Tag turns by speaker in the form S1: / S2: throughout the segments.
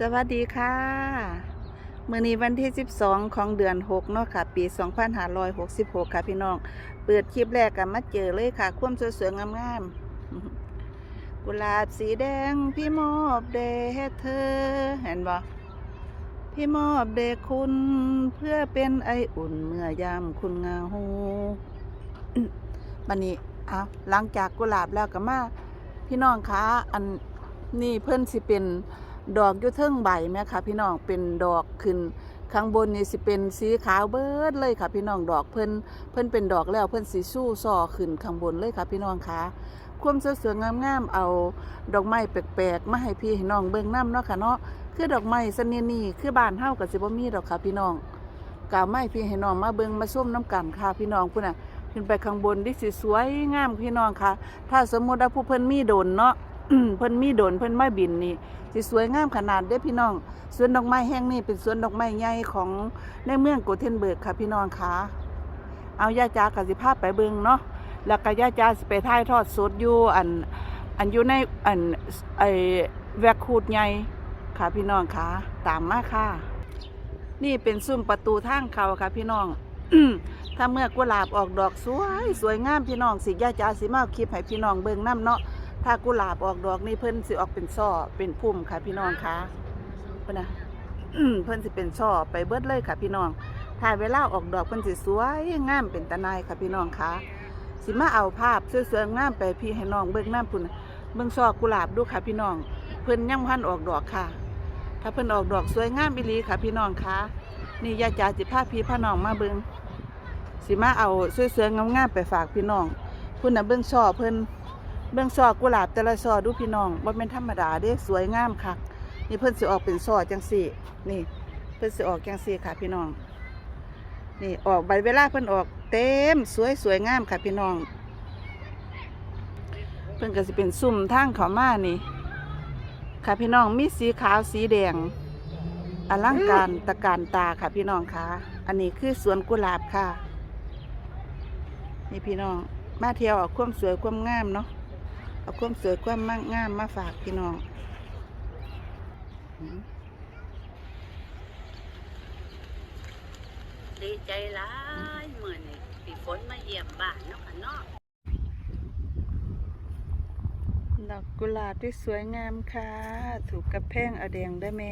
S1: สวัสดีค่ะ มื่อนี้วันที่ 12 ของเดือน 6 เนาะค่ะ ปี 2566 ค่ะพี่น้อง เปิดคลิปแรกกันมาเจอเลยค่ะ ความสวยๆงามๆ กุหลาบสีแดง พี่มอบเดให้เธอ เห็นบ่พี่มอบเดคุณเพื่อเป็นไออุ่นเมื่อยามคุณเงาบันนี้เอาหลังจากกุหลาบแล้วก็มา พี่น้องคะอันนี่เพิ่นสิเป็น ดอกอยู่เทิงใบแม่ค่ะพี่น้องเป็นดอกขึ้นข้างบนนี่สิเป็นสีขาวเบิดเลยค่ะ พี่น้องดอกเพิ่นเพิ่นเป็นดอกแล้วเพิ่นสีสู้ซอขึ้นข้างบนเลยค่ะ พี่น้องคะความสวยๆงามๆเอาดอกไม้แปลกๆมาให้พี่ให้น้องเบิ่งน้ำเนาะค่ะเนาะคือดอกไม้สนินี่คือบ้านเฮาก็สิบ่มีดอกค่ะ พี่น้องกาไม้พี่ให้น้องมาเบิ่งมาส้มน้ำกันค่ะ พี่น้องพุ่นน่ะขึ้นไปข้างบนที่สิสวยงามพี่น้องค่ะ ถ้าสมมติว่าผู้เพิ่นมีโดนเนาะ เพิ่นมีโดนเพิ่นมาบินนี่สิสวยงามขนาดเด้พี่น้องสวนดอกไม้แห่งนี้เป็นสวนดอกไม้ใหญ่ของในเมืองโกเทนเบิร์กค่ะพี่น้องคะเอาย่าจ้ากกสิภาพไปเบิงเนาะแล้วก็ย่าจ้าสิไปถ่ายทอดสดอยู่อันอันอยู่ในอันไอแวกคูดใหญ่ค่ะพี่น้องคะตามมาค่ะ นี่เป็นซุ้มประตูทางเขาค่ะพี่น้องถ้าเมื่อกุหลาบออกดอกสวย สวยงามพี่น้องสิย่าจ๋าสิมาคลิปให้พี่น้องเบิงน้ำเนาะ ถ้ากุหลาบออกดอกนี่เพิ่นสิออกเป็นช่อเป็นพุ่มค่ะ พี่น้องคะเพิ่นนะเพิ่นสิเป็นช่อไปเบิดเลยค่ะ พี่น้อง ถ้าเวลาออกดอกเพิ่นสิสวยงามเป็นตะนายค่ะพี่น้องคะสิมาเอาภาพสวยๆงามไปพี่ให้น้องเบิ่งน้ำพุ่นเบิ่งช่อกุหลาบดูค่ะ พี่น้อง เพิ่นยังพันออกดอกค่ะ ถ้าเพิ่นออกดอกสวยงามอีหลีค่ะ พี่น้องคะนี่ยาจ๋าสิพาพี่พาน้องมาเบิ่งสิมาเอาสวยๆงามๆไปฝากพี่น้องพุ่นน่ะเบื้งช่อเพิ่น เบื้องช่อกุหลาบแต่ละช่อดูพี่น้องว่าเป็นธรรมดาเด้สวยงามค่ะนี่เพิ่นสิออกเป็นช่อจังสี่นี่ เพิ่นสิออกจังสี่ค่ะพี่น้อง นี่ออกใบเวลาเพิ่นออกเต็มสวยสวยงามค่ะพี่น้อง เพิ่นก็สิเป็นซุ่มทางเขามานี่ ค่ะพี่น้องมีสีขาวสีแดงอลังการตะการตาค่ะพี่น้องค่ะ อันนี้คือสวนกุหลาบค่ะ นี่พี่น้องมาเที่ยวเอาความสวยความงามเนาะ เอาความสวยความงามมาฝากพี่น้องอืม
S2: ดีใจหลายเมื่อนี่ปีฝนมาเยี่ยมบ้านเนาะค่ะเนาะ
S1: ดอกกุหลาบที่สวยงามค่ะ ถูกกระแพงเอาแดงได้ไหม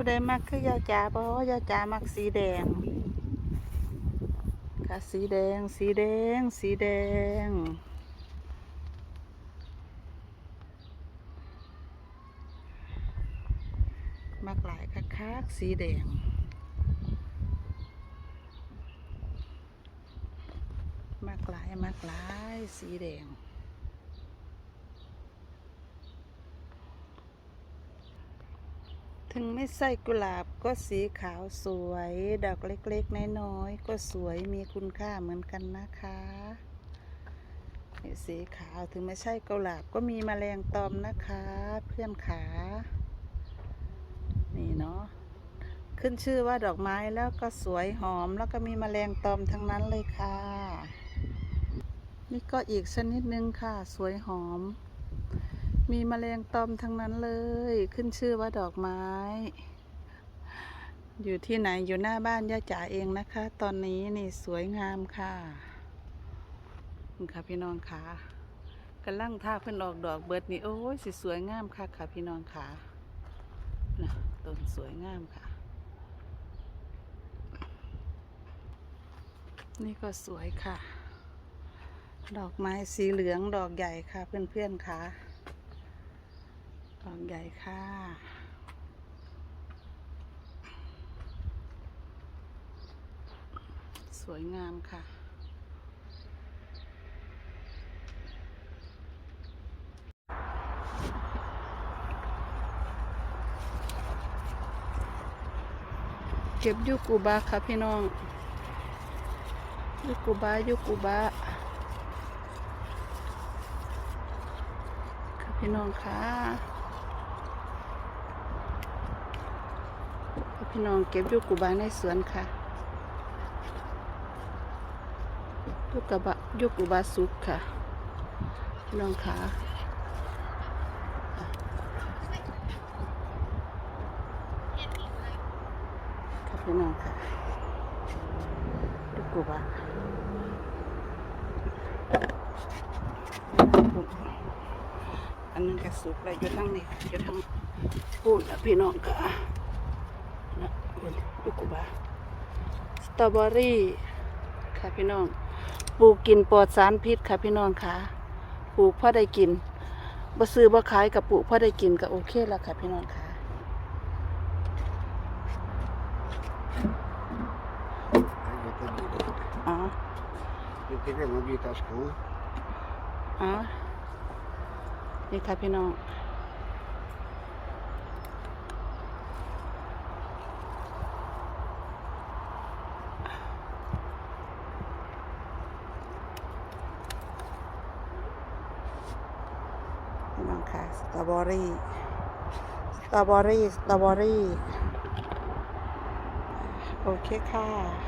S1: ผู้ใดมักคือยาจาบ่ยาจามักสีแดง ค่ะสีแดง สีแดง สีแดง มักหลายคักๆสีแดงมากหลายมากหลายสีแดง ถึงไม่ใส่กุหลาบก็สีขาวสวย ดอกเล็กๆ น้อยๆ ก็สวยมีคุณค่าเหมือนกันนะคะสีขาวถึงไม่ใช่กุหลาบก็มีมแมลงตอมนะคะ เพื่อนขา นี่เนาะขึ้นชื่อว่าดอกไม้แล้วก็สวยหอมแล้วก็มีมแมลงตอมทั้งนั้นเลยค่ะ นี่ก็อีกชนิดหนึ่งค่ะ สวยหอม มีมแมลงตอมทั้งนั้นเลย ขึ้นชื่อว่าดอกไม้ อยู่ที่ไหนอยู่หน้าบ้านย่าจ๋าเองนะคะ ตอนนี้นี่สวยงามค่ะค่ะพี่น้องค่ะกำลังท่าเพิ่นออกดอกเบิดนี่โอ้ยสิสวยงามค่ะค่ะพี่น้องค่ะนะต้นสวยงามค่ะ นี่ก็สวยค่ะ ดอกไม้สีเหลืองดอกใหญ่ค่ะเพื่อนๆค่ะ ดอกใหญ่ค่ะสวยงามค่ะ เก็บยูกูบาค่ะพี่น้องยูกูบายูกูบาค่ะพี่น้องค่ะ พี่น้องเก็บยูกูบาในสวนค่ะยุกกะบะยุกุบาสุกค่ะ พี่น้องขาค่ะพี่น้องค่ะยุกุบะอันนั้นก็สุกแล้วอยู่ทั้งนี้อยู่ทั้งพูดนะพี่น้องค่ะ ยุกุบะสตรอเบอรี่ค่ะพี่น้อง ปลูกกินปลอดสารพิษค่ะพี่น้องค่ะ ปลูกพอได้กินบ่ซื้อบ่ขายกับปลูกพอได้กินก็โอเคแล้วค่ะพี่น้องค่ะ
S3: Aí eu também.
S1: อ๋อ
S3: Eu queria uma habitação.
S1: อ๋อ นี่ค่ะพี่น้อง น้องค่ะสตรอเบอรี่สตรอเบอรี่สตรอเบอรี่โอเคค่ะ